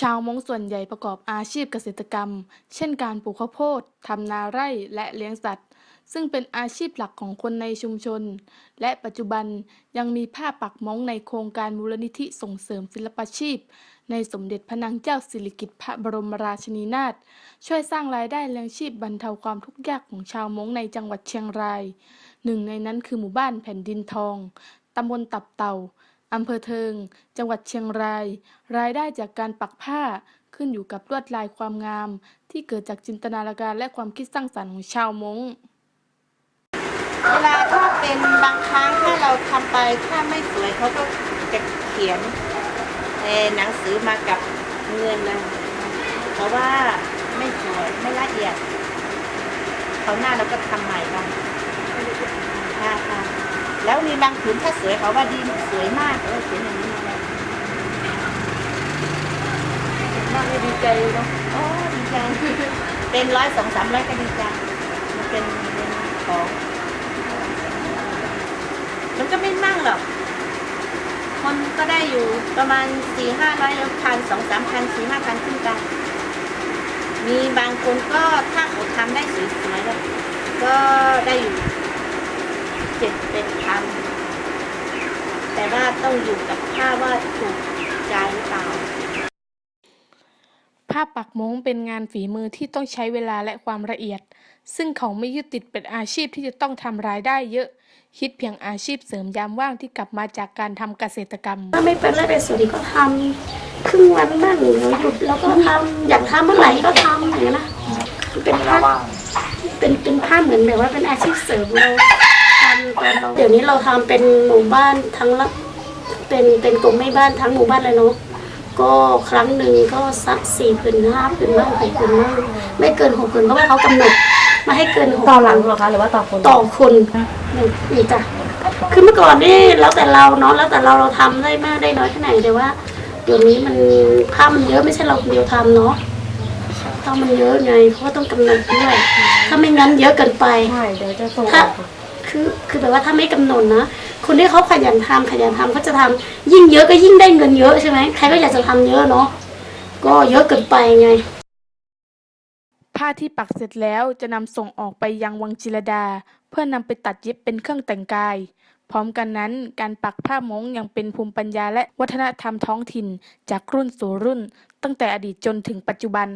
ชาวมงส่วนใหญ่ประกอบอาชีพเกษตรกรรม เช่นการปลูกข้าวโพด ทำนาไร่ และเลี้ยงสัตว์ ซึ่งเป็นอาชีพหลักของคนในชุมชน และปัจจุบันยังมีผ้าปักม้งในโครงการมูลนิธิส่งเสริมศิลปาชีพ ในสมเด็จพระนางเจ้าสิริกิติ์พระบรมราชินีนาถ ช่วยสร้างรายได้เลี้ยงชีพบรรเทาความทุกข์ยากของชาวมงในจังหวัดเชียงราย หนึ่งในนั้นคือหมู่บ้านแผ่นดินทอง ตำบลตับเต่า อำเภอเทิง จังหวัดเชียงราย รายได้จากการปักผ้าขึ้นอยู่กับลวดลายความงาม ที่เกิดจากจินตนาการและความคิดสร้างสรรค์ของชาวมงเวลาถ้าเป็นบางครั้งถ้าเราทำไปถ้าไม่สวยเขาก็จะเขียนหนังสือมากับเงินนะเพราะว่าไม่สวยไม่ละเอียดเขาหน้าเราก็ทำใหม่บ้าง บางผืนถ้าสวยเขาว่าดีสวยมากเออเขียนอย่างนี้มาเลยน่าดีใจเนาะโอ้ดีใจเป็นร้อยสองสามร้อยก็ดีใจมันเป็นเป็นของ มันก็ไม่มากหรอกคนก็ได้อยู่ประมาณสี่ห้าร้อยแล้วพันสองสามพันสี่ห้าพันขึ้นไปมีบางคนก็ถ้าเขาทำได้สวยๆก็ได้อยู่เจ็ดเป็น ต่ว่าต้องอยู่กับค่าว่าถูกใจหรือเปล่าผ้าปักม้งเป็นงานฝีมือที่ต้องใช้เวลาและความละเอียด ซึ่งเขาไม่ยึดติดเป็นอาชีพที่จะต้องทำรายได้เยอะ คิดเพียงอาชีพเสริมยามว่างที่กลับมาจากการทำเกษตรกรรม ถ้าไม่เป็นไรเป็นส่วนก็ทำครึ่งวันบ้างหรือหยุดแล้วก็ทำอยากทำเมื่อไหร่ก็ทำอย่างนี้ยนะเป็นผ้าเป็นเป็นผ้าเหมือนแบบว่าเป็นอาชีพเสริมเราทำตอนเราเดี๋ยวนี้เราทำเป็นหมู่บ้านทั้งละ เป็นเป็นกลุ่มไม่บ้านทั้งหมู่บ้านเลยเนาะก็ครั้งหนึ่งก็สักสี่ผืนห้าผืนบ้างหกผืนบ้างไม่เกินหกผืนเพราะว่าเขากำหนดมาให้เกินหกต่อหลังเหรอคะหรือว่าต่อคนต่อคนนี่นี่จ้ะคือเมื่อก่อนนี่แล้วแต่เราเนาะแล้วแต่เราเราทำได้มากได้น้อยแค่ไหนแต่ว่าเดี๋ยวนี้มันผ้ามันเยอะไม่ใช่เราคนเดียวทำเนาะผ้ามันเยอะไงเพราะว่าต้องกำหนดด้วยถ้าไม่งั้นเยอะเกินไปใช่เดี๋ยวจะส่งถ้าคือคือแบบว่าถ้าไม่กำหนดนะ คนที่เขาขยันทำขยันทำเขาจะทำยิ่งเยอะก็ยิ่งได้เงินเยอะใช่ไหมใครก็อยากจะทำเยอะเนาะก็เยอะเกินไปไง ผ้าที่ปักเสร็จแล้วจะนำส่งออกไปยังวังจิรดา เพื่อนำไปตัดเย็บเป็นเครื่องแต่งกาย พร้อมกันนั้นการปักผ้ามงยังเป็นภูมิปัญญาและวัฒนธรรมท้องถิ่น จากรุ่นสู่รุ่น ตั้งแต่อดีตจนถึงปัจจุบัน